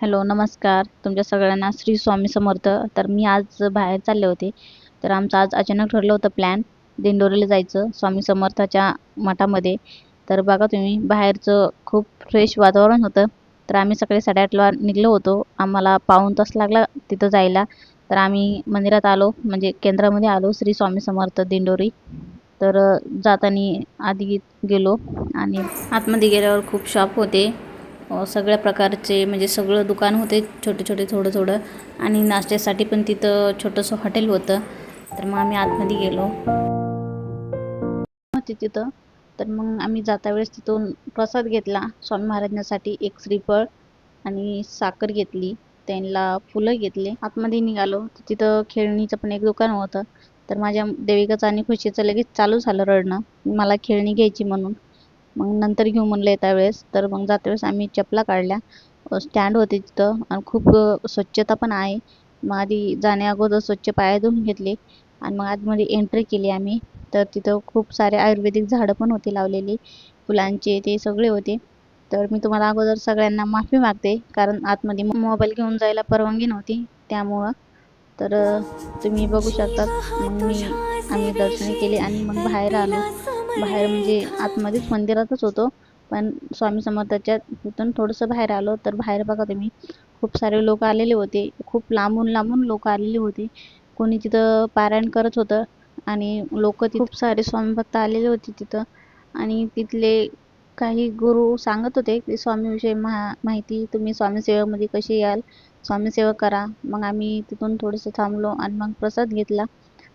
Hello नमस्कार. तुमच्या सगळ्यांना श्री स्वामी समर्थ. तर मी आज बाहेर चालले होते. तर आमचं आज अचानक ठरलं होतं प्लॅन दिंडोरीला जायचं स्वामी समर्थाच्या मठामध्ये. तर बघा तुम्ही बाहेरचं खूप फ्रेश वातावरण होतं. तर आम्ही सकाळी साडेआठला निघलो होतो. आम्हाला पाऊण तास लागला तिथं जायला. तर आम्ही मंदिरात आलो म्हणजे केंद्रामध्ये आलो श्री स्वामी समर्थ दिंडोरी. तर जाताना आधी गेलो आणि आतमध्ये गेल्यावर खूप शॉप होते. सगळ्या प्रकारचे म्हणजे सगळं दुकान होते छोटे छोटे थोडं थोडं. आणि नाश्त्यासाठी पण तिथं छोटंसं हॉटेल होतं. तर मग आम्ही आतमध्ये गेलो. होते तिथं. तर मग आम्ही जाता वेळेस तिथून प्रसाद घेतला स्वामी महाराजांसाठी एक श्रीफळ आणि साखर घेतली. त्यांना फुलं घेतले. आतमध्ये निघालो. तर तिथं खेळणीचं पण एक दुकान होतं. तर माझ्या देविकाचं आणि खुशीचं लगेच चालू झालं रडणं. मला खेळणी घ्यायची म्हणून. मग नंतर घेऊ म्हणलं येता वेळेस. तर मग जाता वेळेस आम्ही चपला काढल्या. स्टँड होते तिथं आणि खूप स्वच्छता पण आहे. मग आधी जाण्या अगोदर स्वच्छ पाय धुवून घेतले आणि मग आतमध्ये एंट्री केली आम्ही. तर तिथं खूप सारे आयुर्वेदिक झाडं पण होती लावलेली. फुलांचे ते सगळे होते. तर मी तुम्हाला अगोदर सगळ्यांना माफी मागते. कारण आतमध्ये मोबाईल घेऊन जायला परवानगी नव्हती त्यामुळं. तर तुम्ही बघू शकतात. मग मी आम्ही दर्शन केले आणि मग बाहेर आलो. बाहेर म्हणजे आतमध्येच मंदिरातच होतो. पण स्वामी समर्थाच्या तिथून थोडंसं बाहेर आलो तर बाहेर बघा तुम्ही खूप सारे लोक आलेले होते. खूप लांबून लांबून लोक आलेले होते. कोणी तिथं पारायण करत होतं आणि लोक खूप सारे स्वामी भक्त आलेले होते तिथं. आणि तिथले काही गुरु सांगत होते की स्वामीविषयी मा माहिती तुम्ही स्वामीसेवेमध्ये कशी याल? स्वामीसेवा करा. मग आम्ही तिथून थोडंसं थांबलो आणि मग प्रसाद घेतला.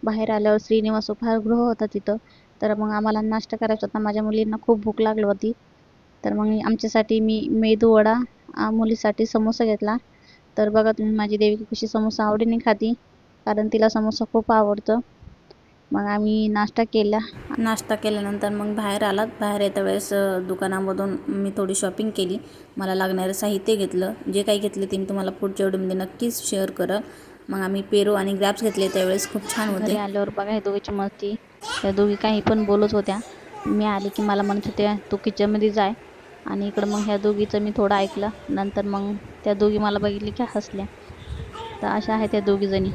बाहेर आल्यावर श्रीनिवास उपहारगृह होता तिथं. तर मग आम्हाला नाश्ता करायचा होता. माझ्या मुलींना खूप भूक लागली होती. तर मग आमच्यासाठी मी मेदू वडा मुलीसाठी समोसा घेतला. तर बघा तुम्ही माझी देवी कशी समोसा आवडीने खाती कारण तिला समोसा खूप आवडतं. मग आम्ही नाश्ता केला. नाश्ता केल्यानंतर मग बाहेर आलात बाहेर येत्या वेळेस दुकानामधून मी थोडी शॉपिंग केली. मला लागणारं साहित्य घेतलं. जे काही घेतलं ते मी तुम्हाला पुढच्या व्हिडिओमध्ये नक्कीच शेअर करा मग आम्ही पेरू आणि ग्रॅप्स घेतले त्यावेळेस खूप छान होते. आल्यावर बघा हे दोघीची मस्ती. त्या दोघी काही पण बोलत होत्या. मी आले की मला म्हणत होत्या तू किचनमध्ये जाय. आणि इकडं मग ह्या दोघीचं मी थोडं ऐकलं. नंतर मग त्या दोघी मला बघितली की हसल्या. तर अशा आहेत त्या दोघी जणी